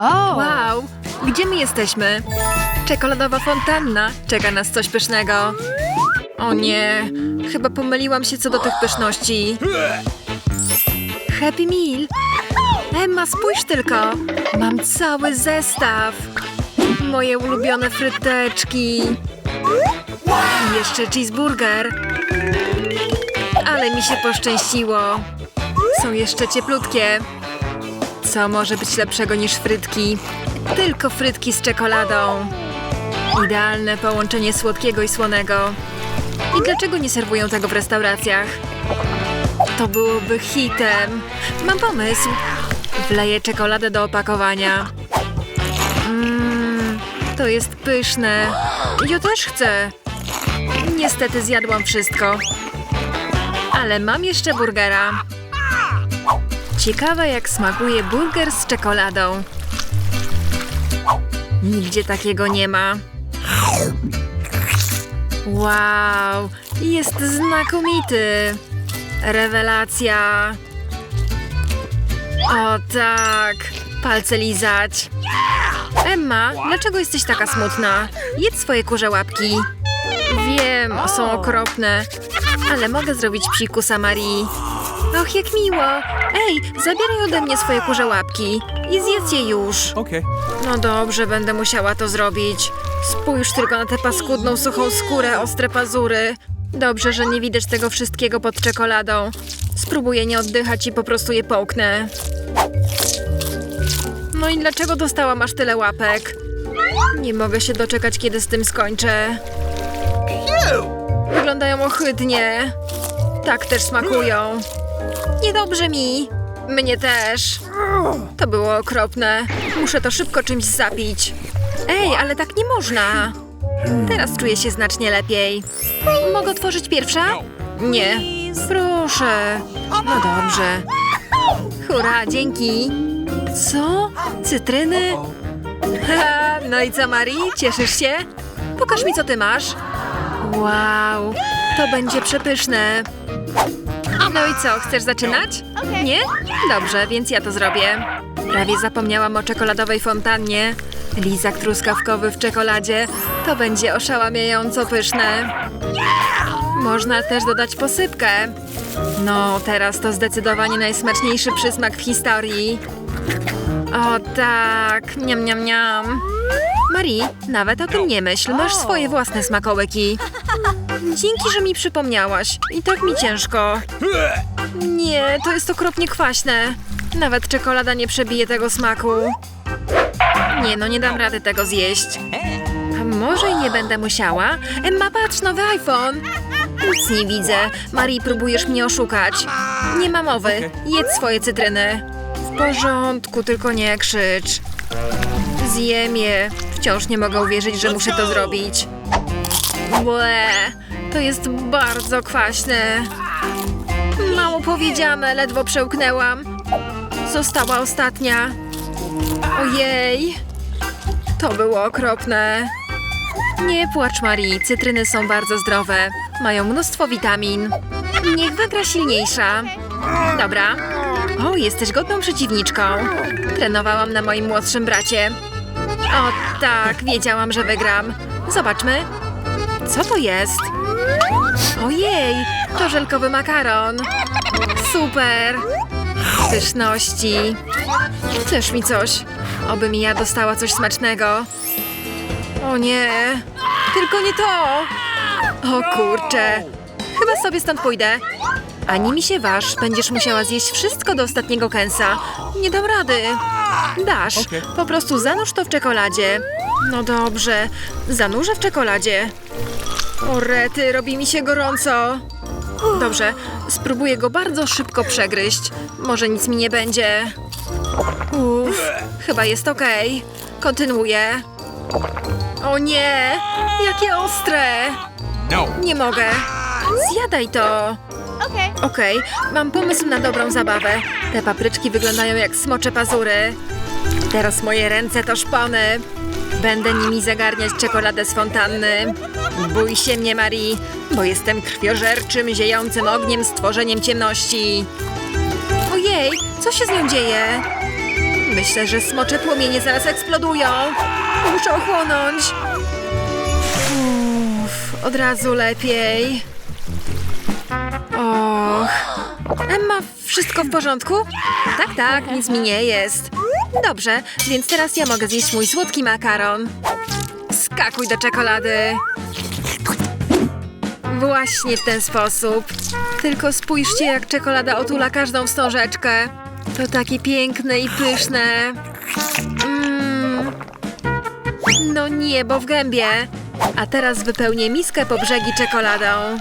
O! Wow, gdzie my jesteśmy? Czekoladowa fontanna. Czeka nas coś pysznego. O nie, chyba pomyliłam się co do tych pyszności. Happy Meal. Emma, spójrz tylko. Mam cały zestaw. Moje ulubione fryteczki. I jeszcze cheeseburger. Ale mi się poszczęściło. Są jeszcze cieplutkie. Co może być lepszego niż frytki? Tylko frytki z czekoladą. Idealne połączenie słodkiego i słonego. I dlaczego nie serwują tego w restauracjach? To byłoby hitem. Mam pomysł. Wleję czekoladę do opakowania. Mmm, to jest pyszne. Ja też chcę. Niestety zjadłam wszystko. Ale mam jeszcze burgera. Ciekawe jak smakuje burger z czekoladą. Nigdzie takiego nie ma. Wow, jest znakomity. Rewelacja. O tak, palce lizać. Emma, dlaczego jesteś taka smutna? Jedz swoje kurze łapki. Wiem, są okropne, ale mogę zrobić psikusa Marii. Och, jak miło! Ej, zabieraj ode mnie swoje kurze łapki i zjedz je już. Okay. No dobrze, będę musiała to zrobić. Spójrz tylko na tę paskudną, suchą skórę, ostre pazury. Dobrze, że nie widać tego wszystkiego pod czekoladą. Spróbuję nie oddychać i po prostu je połknę. No i dlaczego dostałam aż tyle łapek? Nie mogę się doczekać, kiedy z tym skończę. Wyglądają ohydnie. Tak też smakują. Niedobrze mi. Mnie też. To było okropne. Muszę to szybko czymś zapić. Ej, ale tak nie można. Teraz czuję się znacznie lepiej. Mogę otworzyć pierwsza? Nie. Proszę. No dobrze. Hurra, dzięki. Co? Cytryny? Haha, no i co, Marii? Cieszysz się? Pokaż mi, co ty masz. Wow, to będzie przepyszne. No i co, chcesz zaczynać? Nie? Dobrze, więc ja to zrobię. Prawie zapomniałam o czekoladowej fontannie. Lizak truskawkowy w czekoladzie. To będzie oszałamiająco pyszne. Można też dodać posypkę. No, teraz to zdecydowanie najsmaczniejszy przysmak w historii. O tak, niam, niam, niam. Marie, nawet o tym nie myśl, masz swoje własne smakołyki. Dzięki, że mi przypomniałaś. I tak mi ciężko. Nie, to jest okropnie kwaśne. Nawet czekolada nie przebije tego smaku. Nie, no nie dam rady tego zjeść. A może i nie będę musiała? Emma, patrz, nowy iPhone! Nic nie widzę. Marii, próbujesz mnie oszukać. Nie ma mowy. Jedz swoje cytryny. W porządku, tylko nie krzycz. Zjem je. Wciąż nie mogę uwierzyć, że muszę to zrobić. Błe, to jest bardzo kwaśne. Mało powiedziane, ledwo przełknęłam. Została ostatnia. Ojej, to było okropne. Nie płacz, Marii, cytryny są bardzo zdrowe. Mają mnóstwo witamin. Niech wygra silniejsza. Dobra. O, jesteś godną przeciwniczką. Trenowałam na moim młodszym bracie. O tak, wiedziałam, że wygram. Zobaczmy. Co to jest? Ojej, to żelkowy makaron. Super. Pyszności. Też mi coś. Oby mi ja dostała coś smacznego. O nie, tylko nie to. O kurczę. Chyba sobie stąd pójdę. Ani mi się waż, będziesz musiała zjeść wszystko do ostatniego kęsa. Nie dam rady. Dasz, Okej. po prostu zanurz to w czekoladzie. No dobrze, zanurzę w czekoladzie. O rety, robi mi się gorąco. Dobrze, spróbuję go bardzo szybko przegryźć. Może nic mi nie będzie. Uff, chyba jest okej. Kontynuuję. O nie, jakie ostre. No. Nie mogę. Zjadaj to. Okay. Okej, mam pomysł na dobrą zabawę. Te papryczki wyglądają jak smocze pazury. Teraz moje ręce to szpony. Będę nimi zagarniać czekoladę z fontanny. Bój się mnie, Marie, bo jestem krwiożerczym, ziejącym ogniem stworzeniem ciemności. Ojej, co się z nią dzieje? Myślę, że smocze płomienie zaraz eksplodują. Muszę ochłonąć. Uff, od razu lepiej. Och. Emma, wszystko w porządku? Tak, tak, nic mi nie jest. Dobrze, więc teraz ja mogę zjeść mój słodki makaron. Skakuj do czekolady. Właśnie w ten sposób. Tylko spójrzcie, jak czekolada otula każdą wstążeczkę. To takie piękne i pyszne. Mm. No niebo w gębie. A teraz wypełnię miskę po brzegi czekoladą.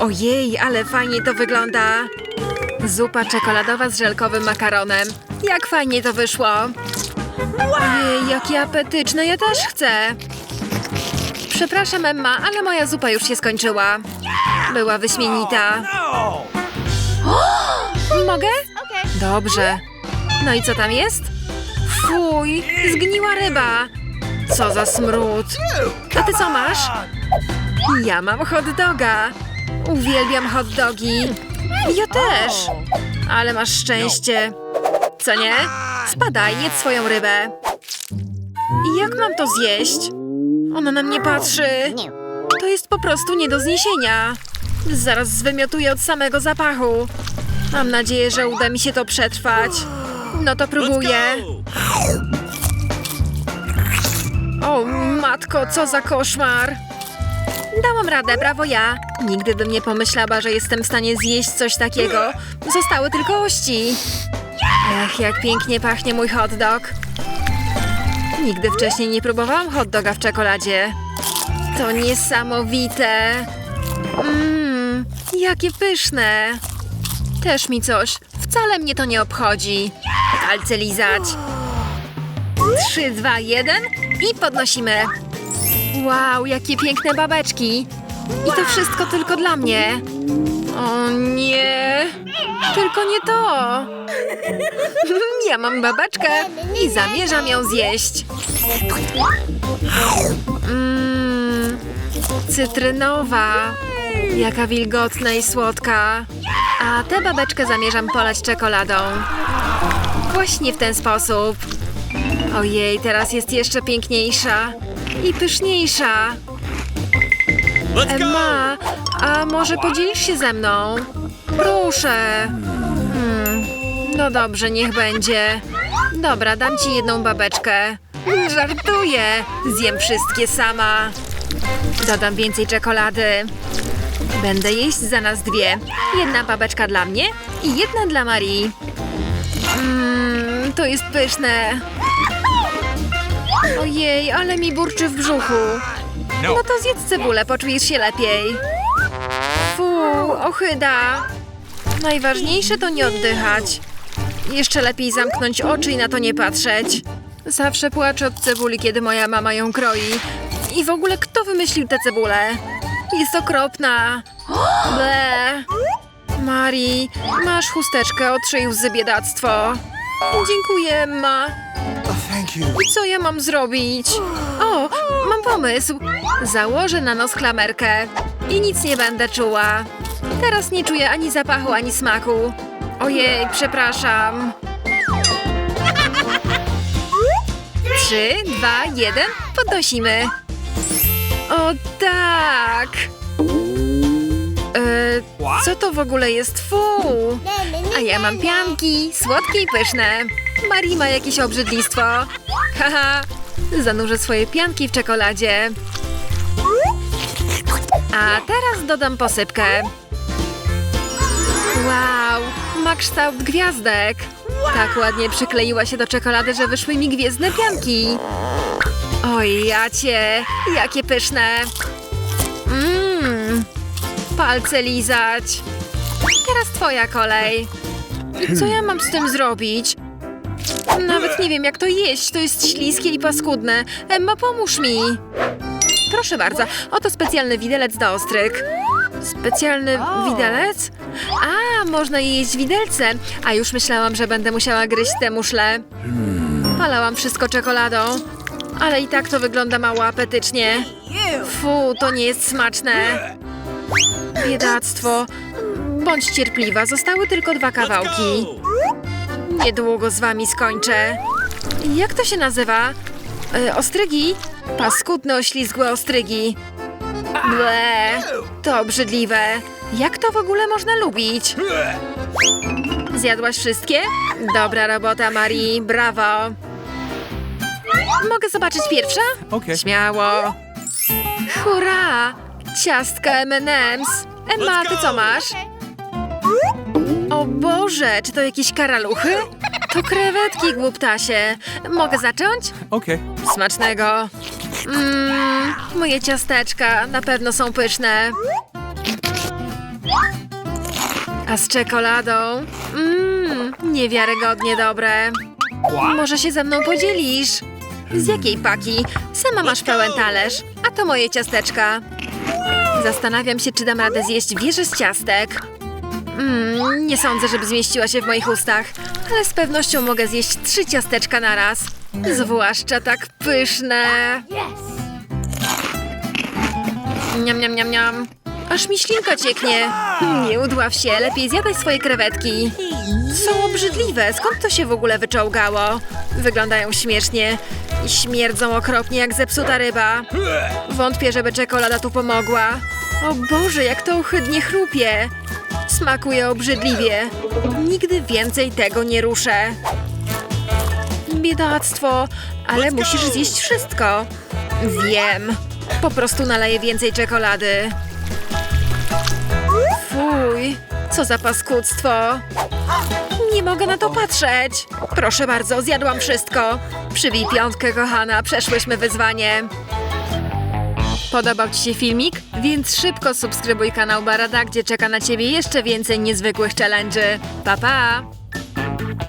Ojej, ale fajnie to wygląda. Zupa czekoladowa z żelkowym makaronem. Jak fajnie to wyszło. Ojej, jakie apetyczne, ja też chcę. Przepraszam, Emma, ale moja zupa już się skończyła. Była wyśmienita. Mogę? Dobrze. No i co tam jest? Fuj, zgniła ryba. Co za smród. A ty co masz? Ja mam hot doga. Uwielbiam hot dogi. Ja też. Ale masz szczęście. Co nie? Spadaj, jedz swoją rybę. Jak mam to zjeść? Ona na mnie patrzy. To jest po prostu nie do zniesienia. Zaraz zwymiotuję od samego zapachu. Mam nadzieję, że uda mi się to przetrwać. No to próbuję. O, matko, co za koszmar. Dałam radę, brawo ja. Nigdy bym nie pomyślała, że jestem w stanie zjeść coś takiego. Zostały tylko ości. Ech, jak pięknie pachnie mój hot dog. Nigdy wcześniej nie próbowałam hot doga w czekoladzie. To niesamowite. Mmm, jakie pyszne. Też mi coś. Wcale mnie to nie obchodzi. Palce lizać. Trzy, dwa, jeden i podnosimy. Wow, jakie piękne babeczki. I to wszystko tylko dla mnie. O nie, tylko nie to. Ja mam babeczkę i zamierzam ją zjeść. Mmm, cytrynowa. Jaka wilgotna i słodka. A tę babeczkę zamierzam polać czekoladą. Właśnie w ten sposób. Ojej, teraz jest jeszcze piękniejsza i pyszniejsza. Emma, a może podzielisz się ze mną? Proszę. Hmm, no dobrze, niech będzie. Dobra, dam ci jedną babeczkę. Żartuję. Zjem wszystkie sama. Dodam więcej czekolady. Będę jeść za nas dwie. Jedna babeczka dla mnie i jedna dla Marii. Mmm, to jest pyszne. Ojej, ale mi burczy w brzuchu. No. No to zjedz cebulę, poczujesz się lepiej. Fu, ochyda. Najważniejsze to nie oddychać. Jeszcze lepiej zamknąć oczy i na to nie patrzeć. Zawsze płaczę od cebuli, kiedy moja mama ją kroi. I w ogóle kto wymyślił tę cebulę? Jest okropna. Ble. Mari, masz chusteczkę, otrzyj łzy biedactwo. Dziękuję, Emma. I co ja mam zrobić? O, mam pomysł. Założę na nos klamerkę i nic nie będę czuła. Teraz nie czuję ani zapachu, ani smaku. Ojej, przepraszam. Trzy, dwa, jeden, podnosimy. O tak! E, co to w ogóle jest fu? A ja mam pianki, słodkie i pyszne. Marii ma jakieś obrzydlistwo. Haha, zanurzę swoje pianki w czekoladzie. A teraz dodam posypkę. Wow, ma kształt gwiazdek. Tak ładnie przykleiła się do czekolady, że wyszły mi gwiezdne pianki. Oj, jacie, jakie pyszne. Mmm, palce lizać. Teraz twoja kolej. I co ja mam z tym zrobić? Nawet nie wiem, jak to jeść. To jest śliskie i paskudne. Emma, pomóż mi. Proszę bardzo, oto specjalny widelec do ostryk. Specjalny widelec? A, można jeść widelce. A już myślałam, że będę musiała gryźć te muszle. Palałam wszystko czekoladą. Ale i tak to wygląda mało apetycznie. Fu, to nie jest smaczne. Biedactwo. Bądź cierpliwa, zostały tylko dwa kawałki. Niedługo z wami skończę. Jak to się nazywa? E, ostrygi? Paskudne, oślizgłe ostrygi. Ble, to obrzydliwe. Jak to w ogóle można lubić? Zjadłaś wszystkie? Dobra robota, Marii, brawo. Mogę zobaczyć pierwsza? Okay. Śmiało. Hurra! Ciastka M&M's. Emma, ty co masz? O Boże, czy to jakieś karaluchy? To krewetki, głuptasie. Mogę zacząć? Okay. Smacznego. Mmm, moje ciasteczka na pewno są pyszne. A z czekoladą? Mmm, niewiarygodnie dobre. Może się ze mną podzielisz? Z jakiej paki? Sama masz pełen talerz, a to moje ciasteczka. Zastanawiam się, czy dam radę zjeść wieżę z ciastek. Mmm, nie sądzę, żeby zmieściła się w moich ustach, ale z pewnością mogę zjeść trzy ciasteczka na raz. Zwłaszcza tak pyszne. Niam, niam, niam, niam. Aż mi ślinka cieknie. Nie udław się, lepiej zjadaj swoje krewetki. Są obrzydliwe, skąd to się w ogóle wyczołgało? Wyglądają śmiesznie i śmierdzą okropnie jak zepsuta ryba. Wątpię, żeby czekolada tu pomogła. O Boże, jak to ohydnie chrupie. Smakuje obrzydliwie. Nigdy więcej tego nie ruszę. Biedactwo, ale musisz zjeść wszystko. Wiem. Po prostu naleję więcej czekolady. Fuj, co za paskudztwo. Nie mogę na to patrzeć. Proszę bardzo, zjadłam wszystko. Przybij piątkę, kochana, przeszłyśmy wyzwanie. Podobał Ci się filmik? Więc szybko subskrybuj kanał Barada, gdzie czeka na Ciebie jeszcze więcej niezwykłych challenge'y. Pa, pa!